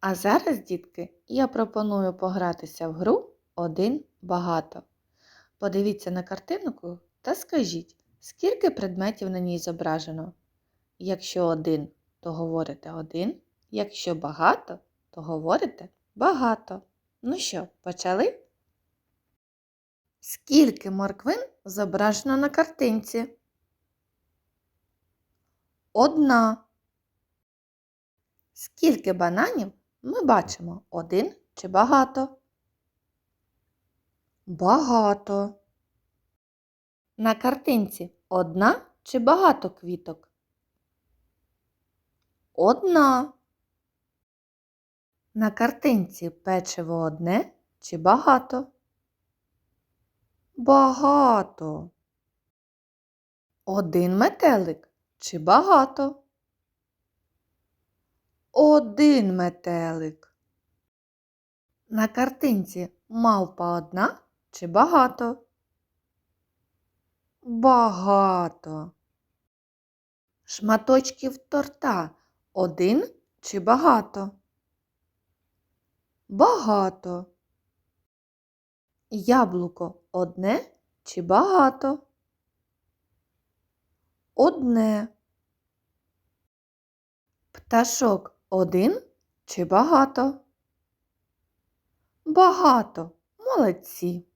А зараз, дітки, я пропоную погратися в гру один багато. Подивіться на картинку та скажіть, скільки предметів на ній зображено. Якщо один, то говорите один, якщо багато, то говорите багато. Ну що, почали? Скільки морквин зображено на картинці? Одна. Скільки бананів ми бачимо? Один чи багато? Багато. На картинці одна чи багато квіток? Одна. На картинці печиво одне чи багато? Багато. Один метелик чи багато? Один метелик. На картинці мавпа одна чи багато? Багато. Шматочків торта один чи багато? Багато. Яблуко одне чи багато? Одне. Пташок один чи багато? Багато. Молодці.